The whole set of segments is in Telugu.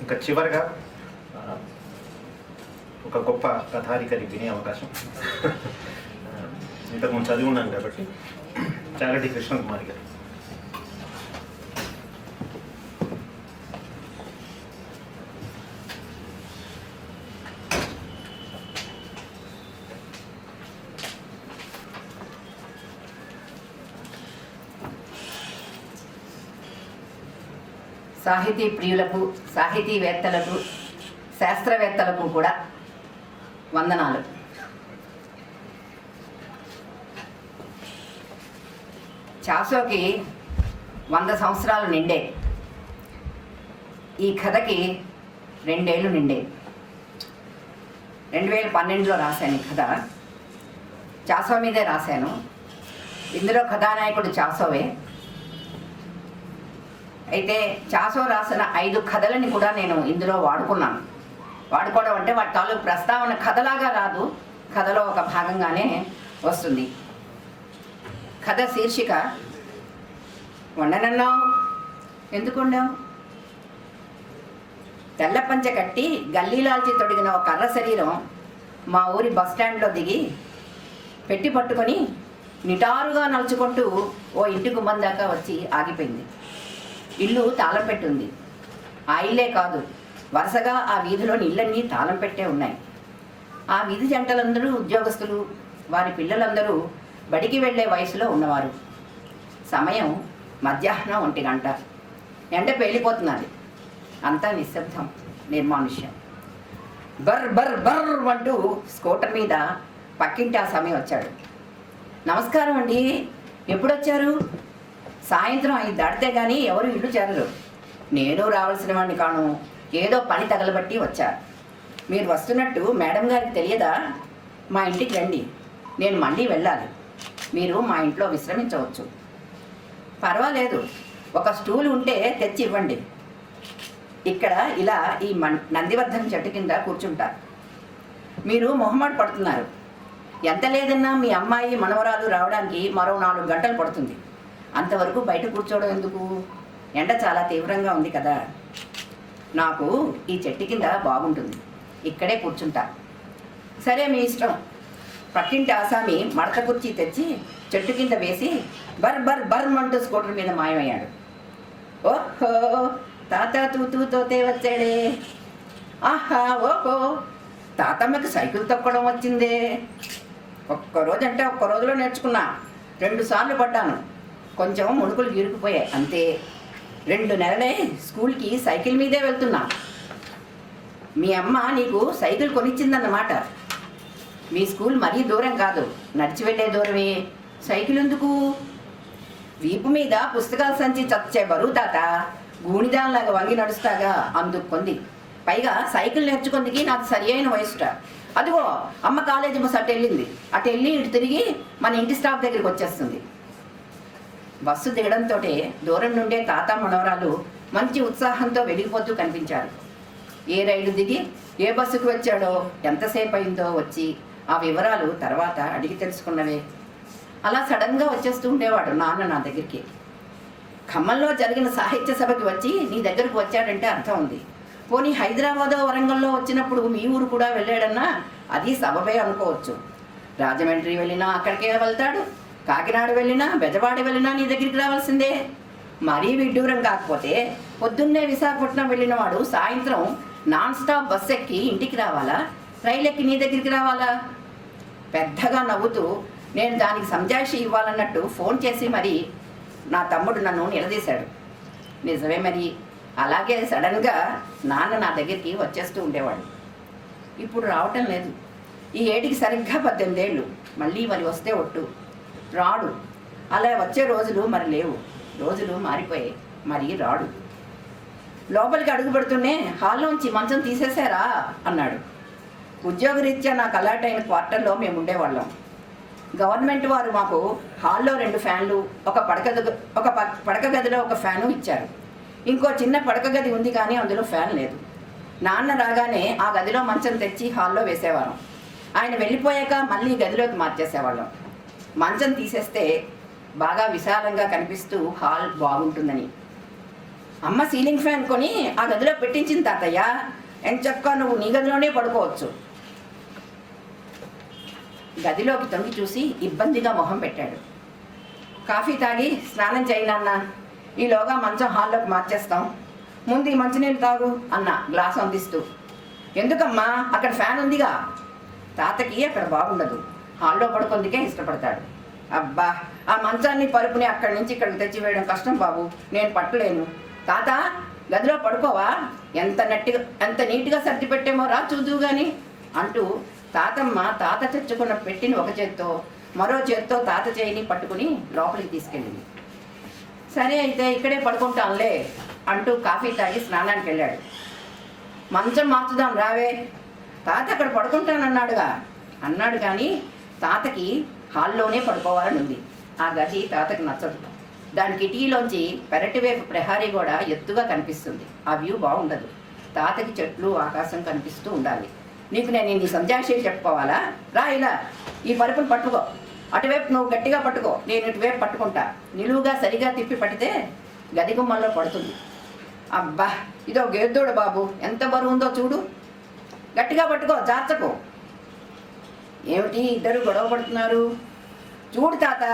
ఇంకా చివరిగా ఒక గొప్ప కథారికరి వినే అవకాశం. ఇంతకుముందు చదివి ఉన్నాను కాబట్టి చాగంటి కృష్ణకుమారి గారు. సాహితీ ప్రియులకు సాహితీవేత్తలకు శాస్త్రవేత్తలకు కూడా వందనాలు. చాసోకి వంద సంవత్సరాలు నిండే. ఈ కథకి రెండేళ్ళు నిండే. రెండు వేల పన్నెండులో రాశాను ఈ కథ. చాసో మీదే రాశాను. ఇందులో కథానాయకుడు చాసోవే. అయితే చాసో రాసిన ఐదు కథలని కూడా నేను ఇందులో వాడుకున్నాను. వాడుకోవడం అంటే వాటి తాలూకు ప్రస్తావన కథలాగా రాదు. కథలో ఒక భాగంగానే వస్తుంది. కథ శీర్షిక వండనన్నావు? ఎందుకు వండావు? తెల్ల పంచ కట్టి గల్లీలాల్చి తొడిగిన ఒక కర్ర శరీరం మా ఊరి బస్ స్టాండ్లో దిగి పెట్టి పట్టుకొని నిటారుగా నలుచుకుంటూ ఓ ఇంటి గుమ్మం దాకా వచ్చి ఆగిపోయింది. ఇల్లు తాళం పెట్టుంది. ఆ ఇల్లే కాదు వరుసగా ఆ వీధిలోని ఇళ్ళన్నీ తాళం పెట్టే ఉన్నాయి. ఆ వీధి జంటలందరూ ఉద్యోగస్తులు వారి పిల్లలందరూ బడికి వెళ్ళే వయసులో ఉన్నవారు. సమయం మధ్యాహ్నం ఒంటి గంట. ఎండ పేలిపోతున్నది. అంతా నిశ్శబ్దం నిర్మానుష్యం. బర్ బర్ బర్ అంటూ స్కూటర్ మీద పక్కింటి ఆ సమయం వచ్చాడు. నమస్కారం అండి ఎప్పుడొచ్చారు? సాయంత్రం అయి దాటితే కానీ ఎవరు ఇల్లు చేరరు. నేను రావాల్సిన వాడిని కాను. ఏదో పని తగలబట్టి వచ్చా. మీరు వస్తున్నట్టు మేడం గారికి తెలియదా? మా ఇంటికి రండి. నేను మళ్ళీ వెళ్ళాలి. మీరు మా ఇంట్లో విశ్రమించవచ్చు. పర్వాలేదు. ఒక స్టూల్ ఉంటే తెచ్చి ఇవ్వండి. ఇక్కడ ఇలా ఈ నందివర్ధన చెట్టు కింద కూర్చుంటారు మీరు మొహమాట పడుతున్నారు. ఎంత లేదన్నా మీ అమ్మాయి మనవరాలు రావడానికి మరో నాలుగు గంటలు పడుతుంది. అంతవరకు బయట కూర్చోవడం ఎందుకు? ఎండ చాలా తీవ్రంగా ఉంది కదా. నాకు ఈ చెట్టు కింద బాగుంటుంది. ఇక్కడే కూర్చుంటా. సరే మీ ఇష్టం. పక్కింటి ఆసామి మడత కుర్చీ తెచ్చి చెట్టు కింద వేసి బర్ బర్ బర్ అంటూ స్కూటర్ మీద మాయమయ్యాడు. ఓహో తాత తూతూతోతే వచ్చాడే. ఆహా ఓహో తాతమ్మకి సైకిల్ తొక్కడం వచ్చిందే. ఒక్క రోజు అంటే ఒక్క రోజులో నేర్చుకున్నా. రెండు సార్లు పడ్డాను. కొంచెం ముడుకులు ఇరుకుపోయాయి అంతే. రెండు నెలలే స్కూల్కి సైకిల్ మీదే వెళ్తున్నా. మీ అమ్మ నీకు సైకిల్ కొనిచ్చిందన్నమాట. మీ స్కూల్ మరీ దూరం కాదు నడిచి వెళ్ళే దూరమే. సైకిల్ ఎందుకు? వీపు మీద పుస్తకాల సంచి చచ్చే బరువు తాత. గూనిదానిలాగా వంగి నడుస్తాగా అందుకు కొంది. పైగా సైకిల్ నేర్చుకుందికి నాకు సరి అయిన వయసుట. అదిగో అమ్మ కాలేజీ బస్సు అటు వెళ్ళింది అటు వెళ్ళి ఇటు తిరిగి మన ఇంటి స్టాఫ్ దగ్గరికి వచ్చేస్తుంది. బస్సు దిగడంతో దూరం నుండే తాత మనవరాలు మంచి ఉత్సాహంతో వెలిగిపోతూ కనిపించారు. ఏ రైలు దిగి ఏ బస్సుకు వచ్చాడో ఎంతసేపు అయిందో వచ్చి ఆ వివరాలు తర్వాత అడిగి తెలుసుకున్నవే. అలా సడన్గా వచ్చేస్తూ ఉండేవాడు నాన్న నా దగ్గరికి. ఖమ్మంలో జరిగిన సాహిత్య సభకి వచ్చి నీ దగ్గరకు వచ్చాడంటే అర్థం ఉంది. పోనీ హైదరాబాదో వరంగల్లో వచ్చినప్పుడు మీ ఊరు కూడా వెళ్ళాడన్నా అది సబబే అనుకోవచ్చు. రాజమండ్రి వెళ్ళినా అక్కడికే వెళ్తాడు. కాకినాడ వెళ్ళినా బెజవాడ వెళ్ళినా నీ దగ్గరికి రావాల్సిందే. మరీ విడ్డూరం కాకపోతే పొద్దున్నే విశాఖపట్నం వెళ్ళిన వాడు సాయంత్రం నాన్ స్టాప్ బస్ ఎక్కి ఇంటికి రావాలా? రైలు ఎక్కి నీ దగ్గరికి రావాలా? పెద్దగా నవ్వుతూ నేను దానికి సంజాయిషి ఇవ్వాలన్నట్టు ఫోన్ చేసి మరి నా తమ్ముడు నన్ను నిలదీశాడు. నిజమే మరి. అలాగే సడన్గా నాన్న నా దగ్గరికి వచ్చేస్తూ ఉండేవాడు. ఇప్పుడు రావటం లేదు. ఈ ఏటికి సరిగ్గా పద్దెనిమిదేళ్ళు. మళ్ళీ మరి వస్తే ఒట్టు. రాడు. అలా వచ్చే రోజులు మరి లేవు. రోజులు మారిపోయాయి. మరి రాడు. లోపలికి అడుగు పెడుతూనే హాల్లోంచి మంచం తీసేశారా? అన్నాడు. ఉద్యోగరీత్యా నాకు అలర్ట్ అయిన క్వార్టర్లో మేము ఉండేవాళ్ళం. గవర్నమెంట్ వారు మాకు హాల్లో రెండు ఫ్యాన్లు ఒక పడక ఒక పడక గదిలో ఒక ఫ్యాను ఇచ్చారు. ఇంకో చిన్న పడక గది ఉంది కానీ అందులో ఫ్యాన్ లేదు. నాన్న రాగానే ఆ గదిలో మంచం తెచ్చి హాల్లో వేసేవాళ్ళం ఆయన వెళ్ళిపోయాక మళ్ళీ గదిలోకి మార్చేసేవాళ్ళం. మంచం తీసేస్తే బాగా విశాలంగా కనిపిస్తూ హాల్ బాగుంటుందని. అమ్మ సీలింగ్ ఫ్యాన్ కొని ఆ గదిలో పెట్టించింది తాతయ్య. ఎంత చెప్పక నువ్వు? నీ గదిలోనే పడుకోవచ్చు. గదిలోకి తొంగి చూసి ఇబ్బందిగా మొహం పెట్టాడు. కాఫీ తాగి స్నానం చేయనన్నా ఈలోగా మంచం హాల్లోకి మార్చేస్తాం. ముందు ఈ మంచినీళ్ళు తాగు అన్న గ్లాస్ అందిస్తూ. ఎందుకమ్మా? అక్కడ ఫ్యాన్ ఉందిగా. తాతకి అక్కడ బాగుండదు. హాల్లో పడుకుందుకే ఇష్టపడతాడు. అబ్బా ఆ మంచాన్ని పరుపుని అక్కడి నుంచి ఇక్కడికి తెచ్చి వేయడం కష్టం బాబు నేను పట్టలేను. తాత గదిలో పడుకోవా? ఎంత నట్టిగా ఎంత నీట్గా సర్ది పెట్టేమో రా చూదు గాని అంటూ తాతమ్మ తాత చచ్చుకున్న పెట్టిని ఒక చేత్తో మరో చేత్తో తాత చేయిని పట్టుకుని లోపలికి తీసుకెళ్ళింది. సరే అయితే ఇక్కడే పడుకుంటాంలే అంటూ కాఫీ తాగి స్నానానికి వెళ్ళాడు. మంచం మార్చుదాం రావే. తాత అక్కడ పడుకుంటానన్నాడుగా. అన్నాడు కానీ తాతకి హాల్లోనే పడుకోవాలని ఉంది. ఆ గది తాతకి నచ్చదు. దాని కిటికీలోంచి పెరటి వైపు ప్రహారీ కూడా ఎత్తుగా కనిపిస్తుంది. ఆ వ్యూ బాగుండదు. తాతకి చెట్లు ఆకాశం కనిపిస్తూ ఉండాలి. నీకు నేను ఇన్ని సంధ్యాశయం చెప్పుకోవాలా? రా ఇలా. ఈ పరుపులు పట్టుకో. అటువైపు నువ్వు గట్టిగా పట్టుకో. నేను ఇటువైపు పట్టుకుంటా. నిలువుగా సరిగా తిప్పి పడితే గది గుమ్మంలో పడుతుంది. అబ్బా! ఇదో గేద్దోడు బాబు. ఎంత బరువు ఉందో చూడు. గట్టిగా పట్టుకో. జార్చకు ఏమిటి ఇద్దరు గొడవ పడుతున్నారు? చూడు తాత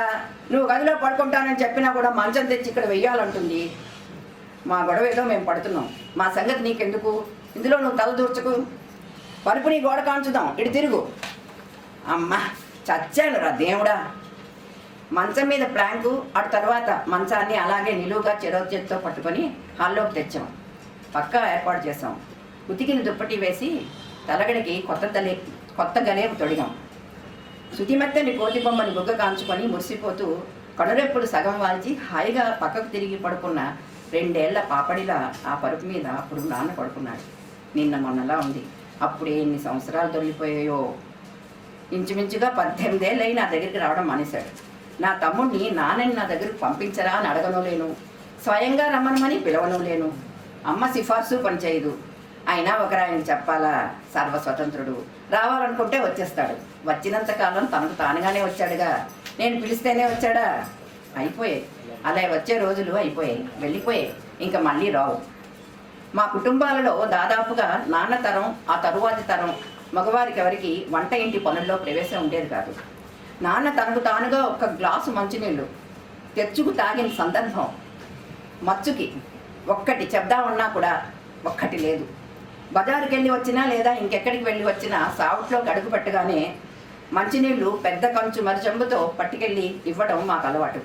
నువ్వు గదిలో పడుకుంటానని చెప్పినా కూడా మంచం తెచ్చి ఇక్కడ వెయ్యాలంటుంది. మా గొడవ ఏదో మేము పడుతున్నాం. మా సంగతి నీకెందుకు? ఇందులో నువ్వు తల దూర్చుకు. పరుపు నీ గోడ కాంచుదాం. ఇటు తిరుగు. అమ్మా చచ్చాను రా దేవుడా. మంచం మీద ప్లాంకు అటు తర్వాత మంచాన్ని అలాగే నిలువుగా చెరవ చేతితో పట్టుకొని హాల్లోకి తెచ్చాం. పక్కా ఏర్పాటు చేసాం ఉతికిన దుప్పటి వేసి తలగడికి కొత్త తలే కొత్త గలేపు తొడిగాం. శుతిమెత్తని కోతి బొమ్మని బుగ్గ కాంచుకొని మురిసిపోతూ కనురెప్పులు సగం వాల్చి హాయిగా పక్కకు తిరిగి పడుకున్న రెండేళ్ళ పాపడిలా ఆ పరుపు మీద అప్పుడు నాన్న పడుకున్నాడు. నిన్న మొన్నలా ఉంది. అప్పుడే ఎన్ని సంవత్సరాలు దొరికిపోయాయో ఇంచుమించుగా పద్దెనిమిదేళ్ళయి నా దగ్గరికి రావడం మానేశాడు. నా తమ్ముడిని నాన్నని నా దగ్గరకు పంపించరా అని అడగను లేను స్వయంగా రమ్మనమని పిలవను లేను అమ్మ సిఫార్సు పనిచేయదు. అయినా ఒకరాయన చెప్పాలా? సర్వస్వతంత్రుడు. రావాలనుకుంటే వచ్చేస్తాడు. వచ్చినంత కాలం తనకు తానుగానే వచ్చాడుగా. నేను పిలిస్తేనే వచ్చాడా? అయిపోయాయి. అలా వచ్చే రోజులు అయిపోయాయి. వెళ్ళిపోయాయి. ఇంకా మళ్ళీ రావు. మా కుటుంబాలలో దాదాపుగా నాన్న తరం ఆ తరువాతి తరం మగవారికి ఎవరికి వంట ఇంటి పనుల్లో ప్రవేశం ఉండేది కాదు. నాన్న తనకు తానుగా ఒక గ్లాసు మంచినీళ్ళు తెచ్చుకు తాగిన సందర్భం మచ్చుకి ఒక్కటి చెప్దామన్నా కూడా ఒక్కటి లేదు. బజారుకి వెళ్ళి వచ్చినా లేదా ఇంకెక్కడికి వెళ్ళి వచ్చినా సావుట్లోకి అడుగు పెట్టగానే మంచినీళ్ళు పెద్ద కంచు మరిచెంబుతో పట్టుకెళ్ళి ఇవ్వడం మాకు అలవాటు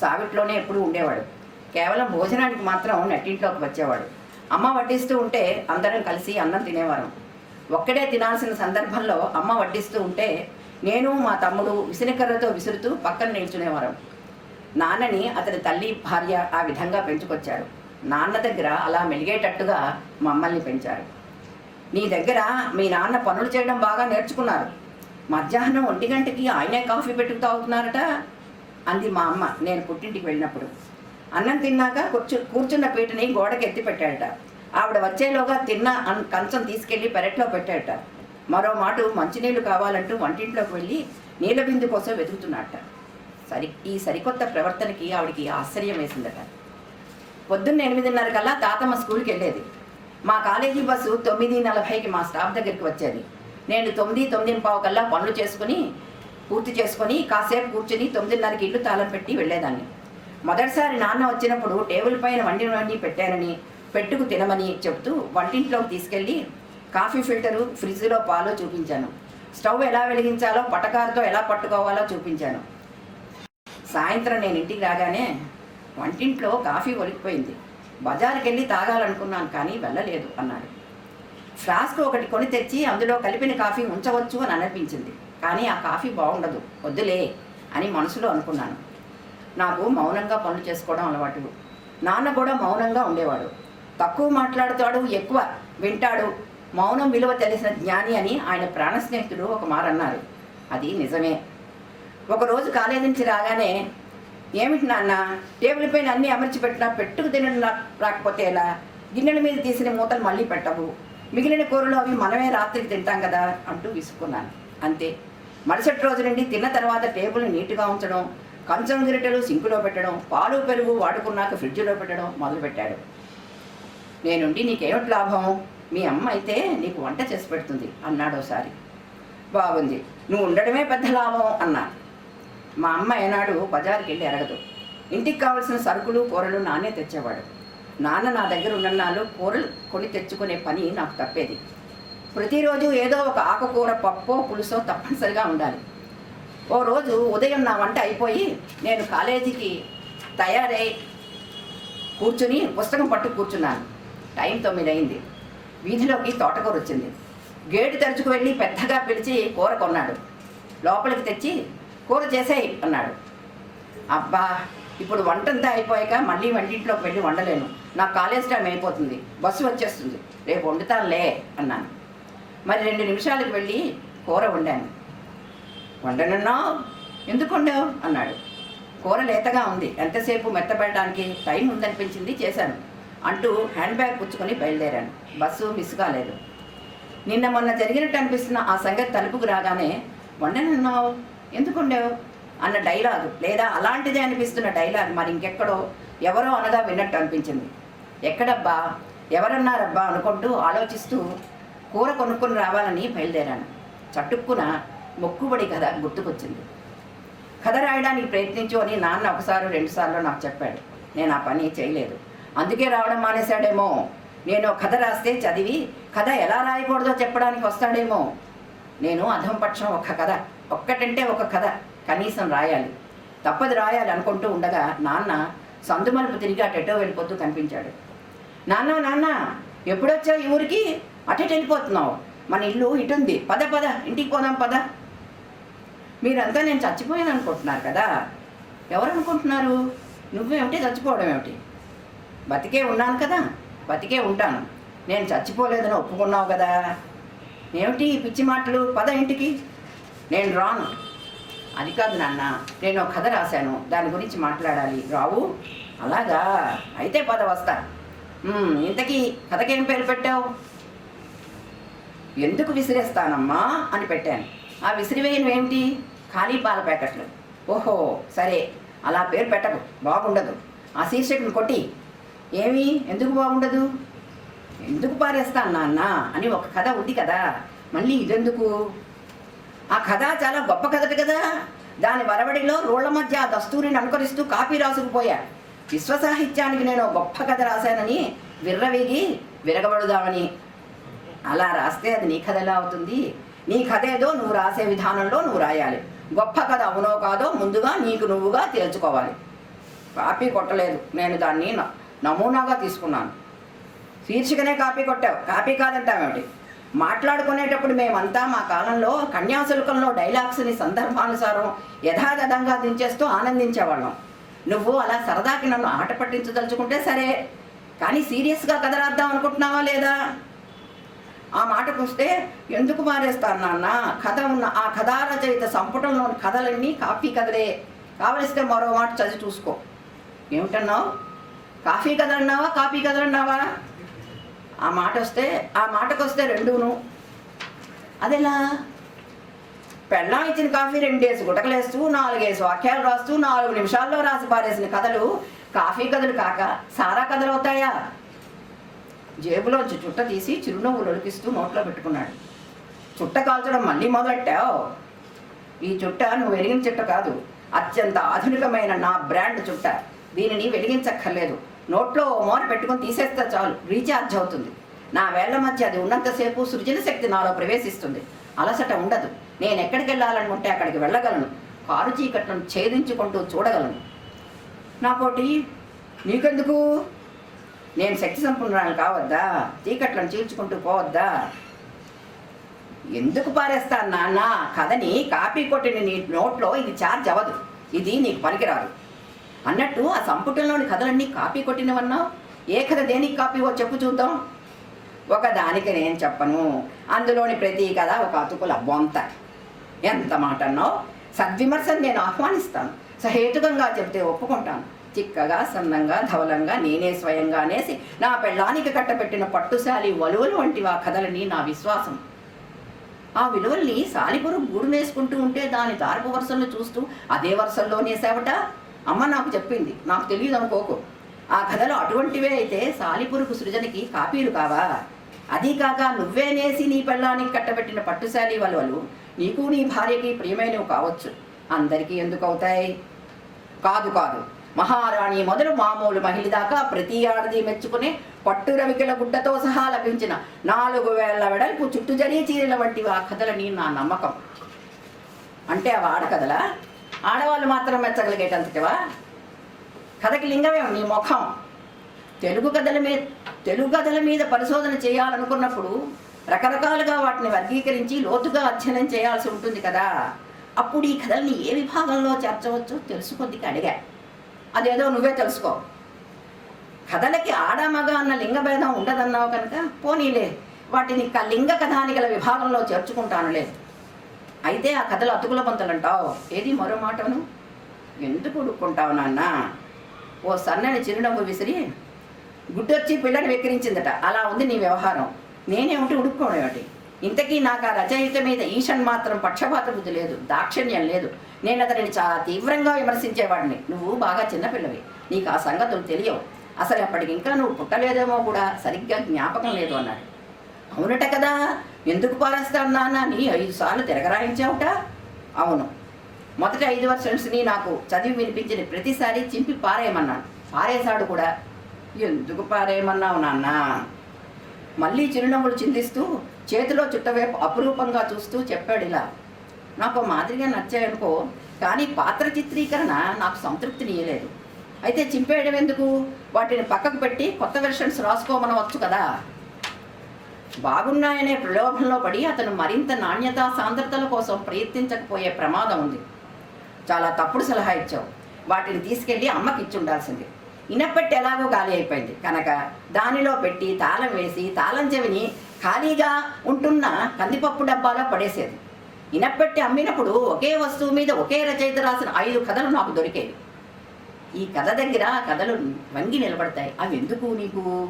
సావిట్లోనే ఎప్పుడూ ఉండేవాడు. కేవలం భోజనానికి మాత్రం నెట్టింట్లోకి వచ్చేవాడు. అమ్మ వడ్డిస్తూ ఉంటే అందరం కలిసి అన్నం తినేవారం. ఒక్కడే తినాల్సిన సందర్భంలో అమ్మ వడ్డిస్తూ ఉంటే నేను మా తమ్ముడు విసినకర్రతో విసురుతూ పక్కన నిల్చునేవారం. నాన్నని అతని తల్లి భార్య ఆ విధంగా పెంచుకొచ్చారు. నాన్న దగ్గర అలా మెలిగేటట్టుగా మమ్మల్ని పెంచారు. నీ దగ్గర మీ నాన్న పనులు చేయడం బాగా నేర్చుకున్నారు. మధ్యాహ్నం ఒంటి గంటకి ఆయనే కాఫీ పెట్టుకు తాగుతున్నారట అంది మా అమ్మ నేను పుట్టింటికి వెళ్ళినప్పుడు. అన్నం తిన్నాక కూర్చు కూర్చున్న పీటని గోడకి ఎత్తి పెట్టాడట ఆవిడ వచ్చేలోగా తిన్న అన్- కంచం తీసుకెళ్ళి పెరట్లో పెట్టాడట మరో మాట మంచినీళ్ళు కావాలంటూ వంటింట్లోకి వెళ్ళి నీళ్ళ బిందు కోసం వెతుకుతున్నాడట సరి ఈ సరికొత్త ప్రవర్తనకి ఆవిడికి ఆశ్చర్యం వేసిందట. పొద్దున్న ఎనిమిదిన్నర కల్లా తాతమ్మ స్కూల్కి వెళ్ళేది. మా కాలేజీ బస్సు తొమ్మిది నలభైకి మా స్టాఫ్ దగ్గరికి వచ్చేది. నేను తొమ్మిది తొమ్మిది పావు కల్లా పనులు చేసుకుని పూర్తి చేసుకొని కాసేపు కూర్చుని తొమ్మిదిన్నరకి ఇల్లు తాళం పెట్టి వెళ్ళేదాన్ని. మొదటిసారి నాన్న వచ్చినప్పుడు టేబుల్ పైన వండినవన్నీ పెట్టానని పెట్టుకు తినమని చెప్తూ వంటింట్లోకి తీసుకెళ్ళి కాఫీ ఫిల్టరు ఫ్రిడ్జ్లో పాలు చూపించాను. స్టవ్ ఎలా వెలిగించాలో పటకారుతో ఎలా పట్టుకోవాలో చూపించాను. సాయంత్రం నేను ఇంటికి రాగానే వంటింట్లో కాఫీ ఒలికిపోయింది. బజారుకెళ్ళి తాగాలనుకున్నాను కానీ వెళ్ళలేదు అన్నాడు. ఫ్లాస్క్ ఒకటి కొని తెచ్చి అందులో కలిపిన కాఫీ ఉంచవచ్చు అని అనిపించింది. కానీ ఆ కాఫీ బాగుండదు వద్దులే అని మనసులో అనుకున్నాను. నాకు మౌనంగా పనులు చేసుకోవడం అలవాటు. నాన్న కూడా మౌనంగా ఉండేవాడు. తక్కువ మాట్లాడుతాడు ఎక్కువ వింటాడు. మౌనం విలువ తెలిసిన జ్ఞాని అని ఆయన ప్రాణ స్నేహితుడు ఒక మారన్నారు అది నిజమే. ఒకరోజు కాలేజీ నుంచి రాగానే ఏమిటి నాన్న? టేబుల్ పైన అన్నీ అమర్చి పెట్టినా పెట్టుకు తినడం రాకపోతే ఎలా? గిన్నెల మీద తీసిన మూతలు మళ్ళీ పెట్టవు. మిగిలిన కూరలు అవి మనమే రాత్రికి తింటాం కదా అంటూ విసుక్కున్నాను. అంతే. మరుసటి రోజు నుండి తిన్న తర్వాత టేబుల్ నీట్గా ఉంచడం కంచం గిరిటెలు సింకులో పెట్టడం పాలు పెరుగు వాడుకున్నాక ఫ్రిడ్జ్లో పెట్టడం మొదలుపెట్టాడు. నేనుండి నీకేమిటి లాభం? మీ అమ్మ అయితే నీకు వంట చేసి పెడుతుంది అన్నాడు ఒకసారి బాగుంది. నువ్వు ఉండడమే పెద్ద లాభం అన్నా. మా అమ్మ ఏనాడు బజార్కి వెళ్ళి ఎరగదు ఇంటికి కావలసిన సరుకులు కూరలు నానే తెచ్చేవాడు. నాన్న నా దగ్గర ఉన్నన్నాళ్ళు కూరలు కొని తెచ్చుకునే పని నాకు తప్పేది. ప్రతిరోజు ఏదో ఒక ఆకుకూర పప్పో పులుసో తప్పనిసరిగా ఉండాలి. ఓ రోజు ఉదయం నా వంట అయిపోయి నేను కాలేజీకి తయారై కూర్చుని పుస్తకం పట్టు కూర్చున్నాను. టైం తొమ్మిది అయింది వీధిలోకి తోటకూర వచ్చింది గేటు తెరుచుకు వెళ్ళి పెద్దగా పిలిచి కూర కొన్నాడు. లోపలికి తెచ్చి కూర చేసేయి అన్నాడు. అబ్బా ఇప్పుడు వంటంతా అయిపోయాక మళ్ళీ వంటింట్లోకి వెళ్ళి వండలేను. నాకు కాలేజ్ టైం అయిపోతుంది. బస్సు వచ్చేస్తుంది. రేపు వండుతానులే అన్నాను. మరి రెండు నిమిషాలకు వెళ్ళి కూర వండాను. వండనున్నా? ఎందుకు వండావు? అన్నాడు. కూర లేతగా ఉంది. ఎంతసేపు మెత్తబెట్టడానికి టైం ఉందనిపించింది చేశాను. అంటూ హ్యాండ్ బ్యాగ్ పుచ్చుకొని బయలుదేరాను. బస్సు మిస్ కాలేదు. నిన్న మొన్న జరిగినట్టు అనిపిస్తున్న ఆ సంగతి తలుపుకు రాగానే వండనున్నావు? ఎందుకుండవు? అన్న డైలాగ్. లేదా అలాంటిదే అనిపిస్తున్న డైలాగ్ మరి ఇంకెక్కడో ఎవరో అనగా విన్నట్టు అనిపించింది. ఎక్కడబ్బా? ఎవరన్నారబ్బా అనుకుంటూ ఆలోచిస్తూ కూర కొనుక్కొని రావాలని బయలుదేరాను. చటుక్కున మొక్కుబడి కథ గుర్తుకొచ్చింది. కథ రాయడానికి ప్రయత్నించు అని నాన్న ఒకసారి రెండుసార్లు నాకు చెప్పాడు. నేను ఆ పని చేయలేదు. అందుకే రావడం మానేశాడేమో. నేను కథ రాస్తే చదివి కథ ఎలా రాయకూడదో చెప్పడానికి వస్తాడేమో. నేను అధంపక్షం ఒక కథ. ఒక్కటంటే ఒక కథ కనీసం రాయాలి. తప్పది రాయాలి అనుకుంటూ ఉండగా నాన్న సందుమలుపు తిరిగి అటెటో వెళ్ళిపోతూ కనిపించాడు. నాన్న నాన్న ఎప్పుడొచ్చావు ఈ ఊరికి? అటెట్ వెళ్ళిపోతున్నావు. మన ఇల్లు ఇటుంది పద పద ఇంటికి పోదాం పద. మీరంతా నేను చచ్చిపోయాను అనుకుంటున్నారు కదా. ఎవరు అనుకుంటున్నారు? నువ్వేమిటి? చచ్చిపోవడం ఏమిటి? బతికే ఉన్నాను కదా. బతికే ఉంటాను. నేను చచ్చిపోలేదని ఒప్పుకున్నావు కదా. ఏమిటి పిచ్చి మాటలు? పద ఇంటికి. నేను రాను. అది కాదు నాన్న నేను ఒక కథ రాశాను. దాని గురించి మాట్లాడాలి. రావు? అలాగా. అయితే పద వస్తా. ఇంతకీ కథకేం పేరు పెట్టావు? ఎందుకు విసిరేస్తానమ్మా అని పెట్టాను. ఆ విసిరివేయను ఏంటి ఖాళీ పాల ప్యాకెట్లు. ఓహో సరే. అలా పేరు పెట్టకు. బాగుండదు. ఆ శీర్షికను కొట్టి. ఏమి? ఎందుకు బాగుండదు? ఎందుకు పారేస్తాను నాన్న? అని ఒక కథ ఉంది కదా. మళ్ళీ ఇదెందుకు? ఆ కథ చాలా గొప్ప కథటి కదా. దాని వరవడిలో రోళ్ళ మధ్య ఆ దస్తూరిని అనుకరిస్తూ కాపీ రాసుకుపోయా విశ్వ సాహిత్యానికి నేను గొప్ప కథ రాశానని విర్రవీగి విరగబడుదామని. అలా రాస్తే అది నీ కథ ఎలా అవుతుంది? నీ కథ ఏదో నువ్వు రాసే విధానంలో నువ్వు రాయాలి. గొప్ప కథ అవునో కాదో ముందుగా నీకు నువ్వుగా తేల్చుకోవాలి. కాపీ కొట్టలేదు. నేను దాన్ని న- నమూనాగా తీసుకున్నాను. శీర్షికనే కాపీ కొట్టావు. కాపీ కాదంటావేమిటి? మాట్లాడుకునేటప్పుడు మేమంతా మా కాలంలో కన్యాశుల్కంలో డైలాగ్స్ని సందర్భానుసారం యథాతథంగా దించేస్తూ ఆనందించేవాళ్ళం. నువ్వు అలా సరదాకి నన్ను ఆట పట్టించదలుచుకుంటే సరే కానీ సీరియస్గా కథ రాద్దాం అనుకుంటున్నావా లేదా? ఆ మాటకు వస్తే ఎందుకు మారేస్తాను నాన్న? కథ ఉన్న ఆ కథా రచయిత సంపుటంలోని కథలన్నీ కాఫీ కథలే. కావలిస్తే మరో మాట చదివి చూసుకో. ఏమిటన్నావు? కాఫీ కథలు అన్నావా కాఫీ కథలు అన్నావా ఆ మాట వస్తే ఆ మాటకు వస్తే రెండును. అదెలా? పెళ్ళం ఇచ్చిన కాఫీ రెండేసి గుటకలేస్తూ నాలుగేసి వాక్యాలు రాస్తూ నాలుగు నిమిషాల్లో రాసి పారేసిన కథలు కాఫీ కథలు కాక సారా కథలు అవుతాయా జేబులోంచి చుట్ట తీసి చిరునవ్వు ఒలికిస్తూ నోట్లో పెట్టుకున్నాడు. చుట్ట కాల్చడం మళ్ళీ మొదలెట్టావు? ఈ చుట్ట నువ్వు వెలిగిన చుట్ట కాదు అత్యంత ఆధునికమైన నా బ్రాండ్ చుట్ట. దీనిని వెలిగించక్కర్లేదు. నోట్లో ఓ మోర పెట్టుకొని తీసేస్తే చాలు రీఛార్జ్ అవుతుంది. నా వేళ్ళ మధ్య అది ఉన్నంతసేపు సృజన శక్తి నాలో ప్రవేశిస్తుంది. అలసట ఉండదు. నేను ఎక్కడికి వెళ్ళాలనుకుంటే అక్కడికి వెళ్ళగలను. కారు చీకట్లను ఛేదించుకుంటూ చూడగలను. నాకోటి నీకెందుకు? నేను శక్తి సంపన్నురాలు కావద్దా? చీకట్లను చీల్చుకుంటూ పోవద్దా? ఎందుకు పారేస్తాను నాన్న? కథని కాపీ కొట్టిన నీ నోట్లో ఇది ఛార్జ్ అవ్వదు. ఇది నీకు పనికిరాదు. అన్నట్టు ఆ సంపుటంలోని కథలన్నీ కాపీ కొట్టినవన్నావు ఏ కథ దేనికి కాపీవో చెప్పు చూద్దాం. ఒక దానికి నేను చెప్పను. అందులోని ప్రతి కథ ఒక అతుకుల బొంత. ఎంత మాట అన్నావు? సద్విమర్శను నేను ఆహ్వానిస్తాను. సహేతుకంగా చెబితే ఒప్పుకుంటాను. చిక్కగా సన్నంగా ధవలంగా నేనే స్వయంగా అనేసి నా పెళ్ళానికి కట్టపెట్టిన పట్టుశాలి వలువలు వంటి ఆ కథలని నా విశ్వాసం. ఆ విలువల్ని సాలిపురు గూడునేసుకుంటూ ఉంటే దాని దారపు వరుసలను చూస్తూ అదే వరుసల్లో నేసావట అమ్మ నాకు చెప్పింది నాకు తెలియదు అనుకోకు. ఆ కథలు అటువంటివే అయితే సాలిపురుగు సృజనకి కాపీలు కావా? అదీ కాక నువ్వేనేసి నీ పెళ్ళానికి కట్టబెట్టిన పట్టుశాలి వలవలు నీకు నీ భార్యకి ప్రియమైనవి కావచ్చు. అందరికీ ఎందుకు అవుతాయి? కాదు కాదు. మహారాణి మొదలు మామూలు మహిళ దాకా ప్రతి ఆడది మెచ్చుకునే పట్టు రవికల గుడ్డతో సహా లభించిన నాలుగు వేల వెడల్పు చుట్టు జరీ చీరల వంటివి ఆ కథలని నా నమ్మకం. అంటే అవి ఆడకథలా? ఆడవాళ్ళు మాత్రం మెచ్చగలిగేటంతటివా? కథకి లింగమేం? నీ ముఖం. తెలుగు కథల మీద తెలుగు కథల మీద పరిశోధన చేయాలనుకున్నప్పుడు రకరకాలుగా వాటిని వర్గీకరించి లోతుగా అధ్యయనం చేయాల్సి ఉంటుంది కదా. అప్పుడు ఈ కథల్ని ఏ విభాగంలో చేర్చవచ్చో తెలుసుకొద్దికి అడిగా అదేదో నువ్వే తెలుసుకో. కథలకి ఆడమగ అన్న లింగభేదం ఉండదన్నావు కనుక పోనీలే. వాటిని క- లింగ కథానికల విభాగంలో చేర్చుకుంటానులే. అయితే ఆ కథలు అతుకుల పంతలంటావు ఏది మరో మాటను? ఎందుకు ఉడుక్కుంటావు నాన్న? ఓ సన్నని చిరునవ్వు విసిరి గుడ్డొచ్చి పిల్లని వెక్కిరించిందట. అలా ఉంది నీ వ్యవహారం. నేనే ఉంటే ఉడుక్కోవడం ఏమిటి? ఇంతకీ నాకు ఆ రచయిత మీద ఈషన్ మాత్రం పక్షపాత బుద్ధి లేదు దాక్షిణ్యం లేదు. నేను అతనిని చాలా తీవ్రంగా విమర్శించేవాడిని. నువ్వు బాగా చిన్నపిల్లవి. నీకు ఆ సంగతులు తెలియవు. అసలు అప్పటికి ఇంకా నువ్వు పుట్టలేదేమో కూడా సరిగ్గా జ్ఞాపకం లేదు అన్నాడు. అవునట కదా. ఎందుకు పారేస్తాను నాన్న? అని ఐదు సార్లు తిరగరాయించావుట? అవును. మొదటి ఐదు వర్షన్స్ని నాకు చదివి వినిపించిన ప్రతిసారి చింపి పారేయమన్నాను పారేశాడు కూడా. ఎందుకు పారేయమన్నావు నాన్న? మళ్ళీ చిరునవ్వులు చిందిస్తూ చేతిలో చుట్టవైపు అపురూపంగా చూస్తూ చెప్పాడు ఇలా. నాకు మాదిరిగా నచ్చాయనుకో కానీ పాత్ర చిత్రీకరణ నాకు సంతృప్తినియలేదు అయితే చింపేయడం ఎందుకు? వాటిని పక్కకు పెట్టి కొత్త వెర్షన్స్ రాసుకోమనవచ్చు కదా. బాగున్నాయనే ప్రలోభంలో పడి అతను మరింత నాణ్యత సాంద్రతల కోసం ప్రయత్నించకపోయే ప్రమాదం ఉంది. చాలా తప్పుడు సలహా ఇచ్చావు. వాటిని తీసుకెళ్ళి అమ్మకి ఇచ్చి ఉండాల్సింది ఇనప్పటి ఎలాగో ఖాళీ అయిపోయింది. కనుక దానిలో పెట్టి తాళం వేసి తాళం చెవిని ఖాళీగా ఉంటున్న కందిపప్పు డబ్బాలో పడేసేది. ఇనపెట్టి అమ్మినప్పుడు ఒకే వస్తువు మీద ఒకే రచయిత రాసిన ఐదు కథలు నాకు దొరికేవి. ఈ కథ దగ్గర కథలు వంగి నిలబడతాయి. అవి ఎందుకు నీకు?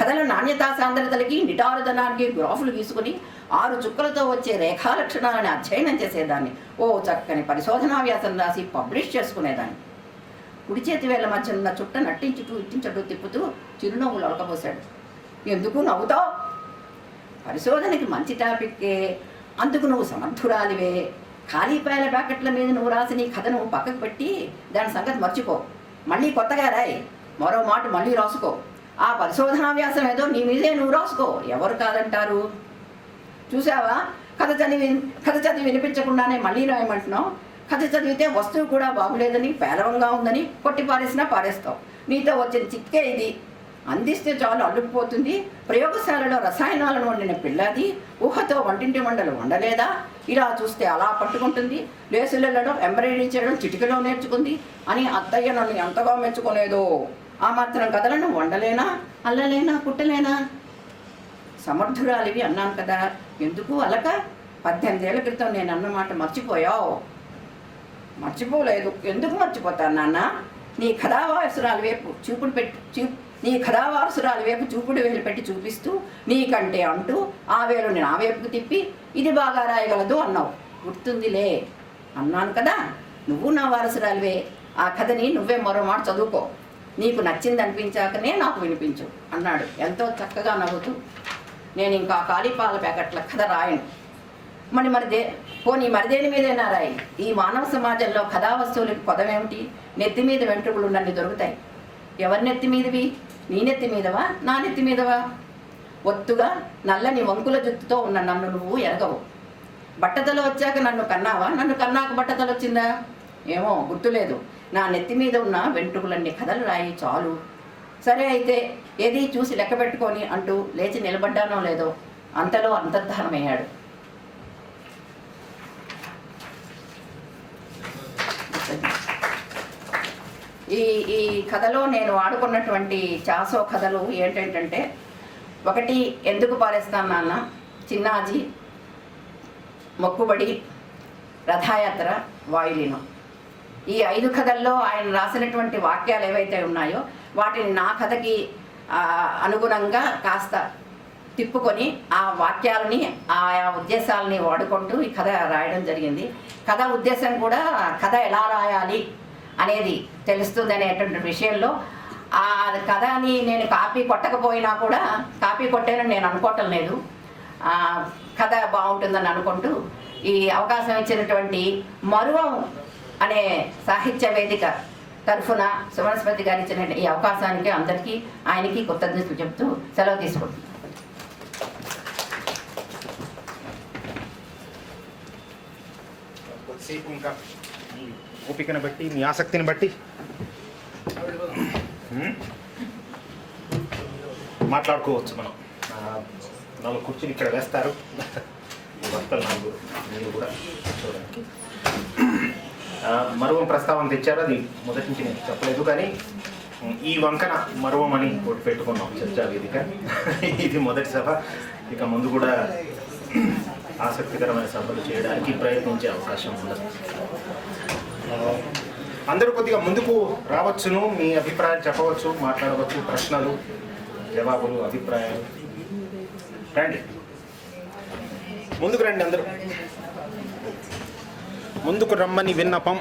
కథల నాణ్యతా సాంద్రతలకి నిటారుదనానికి గ్రాఫులు గీసుకుని ఆరు చుక్కలతో వచ్చే రేఖా లక్షణాలను అధ్యయనం చేసేదాన్ని. ఓ చక్కని పరిశోధనా వ్యాసం రాసి పబ్లిష్ చేసుకునేదాన్ని. కుడి చేతి వేల మధ్య ఉన్న చుట్ట నట్టించుటూ ఇట్టించటూ తిప్పుతూ చిరునవ్వులు ఒలకపోసాడు ఎందుకు నవ్వుతావు? పరిశోధనకి మంచి టాపిక్కే. అందుకు నువ్వు సమర్థురాలివే. ఖాళీ ప్యాకెట్ల మీద నువ్వు రాసి నీ కథను పక్కకు పెట్టి దాని సంగతి మర్చిపో. మళ్ళీ కొత్తగా రాయి. మరో మాట మళ్ళీ రాసుకో. ఆ పరిశోధనా వ్యాసం ఏదో నీ మీదే నువ్వు రాసుకో. ఎవరు కాదంటారు? చూసావా? కథ చదివి కథ చదివి వినిపించకుండానే మళ్ళీ రాయమంటున్నావు. కథ చదివితే వస్తువు కూడా బాగులేదని పేలవంగా ఉందని కొట్టి పారేసినా పారేస్తావు. నీతో వచ్చిన చిక్కే ఇది. అందిస్తే చాలు అల్లుకుపోతుంది. ప్రయోగశాలలో రసాయనాలను వండిన పిల్లది ఊహతో వంటింటి వండలు వండలేదా? ఇలా చూస్తే అలా పట్టుకుంటుంది. లేసులెళ్ళడం ఎంబ్రాయిడరీ చేయడం చిటికలో నేర్చుకుంది. అని అత్తయ్య నన్ను ఎంతగా మెచ్చుకోలేదో. ఆ మాత్రం కథలను వండలేనా అల్లలేనా కుట్టలేనా సమర్థురాలివి అన్నాను కదా ఎందుకు అలక? పద్దెనిమిదేళ్ళ క్రితం నేను అన్నమాట మర్చిపోయావు. మర్చిపోలేదు. ఎందుకు మర్చిపోతాను నాన్న? నీ కథావారసురాలి వైపు చూపుడు పెట్టి చూ నీ కథావారసురాలి వైపు చూపుడు వేలు పెట్టి చూపిస్తూ నీకంటే అంటూ ఆ వేలుని నా వైపుకు తిప్పి ఇది బాగా రాయగలదు అన్నావు. గుర్తుందిలే. అన్నాను కదా నువ్వు నా వారసురాలివే. ఆ కథని నువ్వే మరో మాట చదువుకో. నీకు నచ్చింది అనిపించాకనే నాకు వినిపించు అన్నాడు. ఎంతో చక్కగా నవ్వుతూ. నేను ఇంకా కాళీపాల ప్యాకెట్ల కథ రాయను. మరి మరిదే పోనీ మరిదేని మీదైనా రాయి. ఈ మానవ సమాజంలో కథా వస్తువులకు పదమేమిటి? నెత్తి మీద వెంట్రుకలు నన్ను దొరుకుతాయి. ఎవరి నెత్తి మీదవి? నీ నెత్తి మీదవా? నా నెత్తి మీదవా? ఒత్తుగా నల్లని వంకుల జుత్తుతో ఉన్న నన్ను నువ్వు ఎరగవు. బట్టతల వచ్చాక నన్ను కన్నావా? నన్ను కన్నాక బట్టతల వచ్చిందా ఏమో గుర్తులేదు. నా నెత్తి మీద ఉన్న వెంట్రుకలన్నీ కథలు రాయి చాలు. సరే అయితే ఏది చూసి లెక్క పెట్టుకొని అంటూ లేచి నిలబడ్డానో లేదో అంతలో అంతర్ధానమయ్యాడు. ఈ ఈ కథలో నేను ఆడుకున్నటువంటి చాసో కథలు ఏంటంటే ఒకటి ఎందుకు పారేస్తాను నాన్న? చిన్నాజీ మొక్కుబడి రథయాత్ర వాయులీనం. ఈ ఐదు కథల్లో ఆయన రాసినటువంటి వాక్యాలు ఏవైతే ఉన్నాయో వాటిని నా కథకి అనుగుణంగా కాస్త తిప్పుకొని ఆ వాక్యాలని ఆయా ఉద్దేశాలని వాడుకుంటూ ఈ కథ రాయడం జరిగింది. కథ ఉద్దేశం కూడా కథ ఎలా రాయాలి అనేది తెలుస్తుంది అనేటువంటి విషయంలో ఆ కథని నేను కాపీ కొట్టకపోయినా కూడా కాపీ కొట్టానని నేను అనుకోవటం లేదు. కథ బాగుంటుందని అనుకుంటూ ఈ అవకాశం ఇచ్చినటువంటి మరో అనే సాహిత్య వేదిక తరఫున సుమనస్పతి గారు ఇచ్చిన ఈ అవకాశానికి అందరికీ ఆయనకి కృతజ్ఞతలు చెప్తూ సెలవు తీసుకుంటున్నాను ఇంకా మీ ఓపికను బట్టి మీ ఆసక్తిని బట్టి. మాట్లాడుకోవచ్చు మనం. నాలుగు కుర్చీలు ఇక్కడ వేస్తారు. భర్తలు నాలుగు మీరు కూడా చూడడానికి మరువం ప్రస్తావన తెచ్చారు. అది మొదటి నుంచి నేను చెప్పలేదు కానీ ఈ వంకన మరువం అని ఒకటి పెట్టుకున్నాం చర్చా వేదిక. ఇది మొదటి సభ. ఇక ముందు కూడా ఆసక్తికరమైన సభలు చేయడానికి ప్రయత్నించే అవకాశం ఉండదు అందరూ కొద్దిగా ముందుకు రావచ్చును మీ అభిప్రాయాలు చెప్పవచ్చు మాట్లాడవచ్చు ప్రశ్నలు జవాబులు అభిప్రాయాలు. రండి. ముందుకు రండి అందరూ. ముందుకు రమ్మని విన్నపం.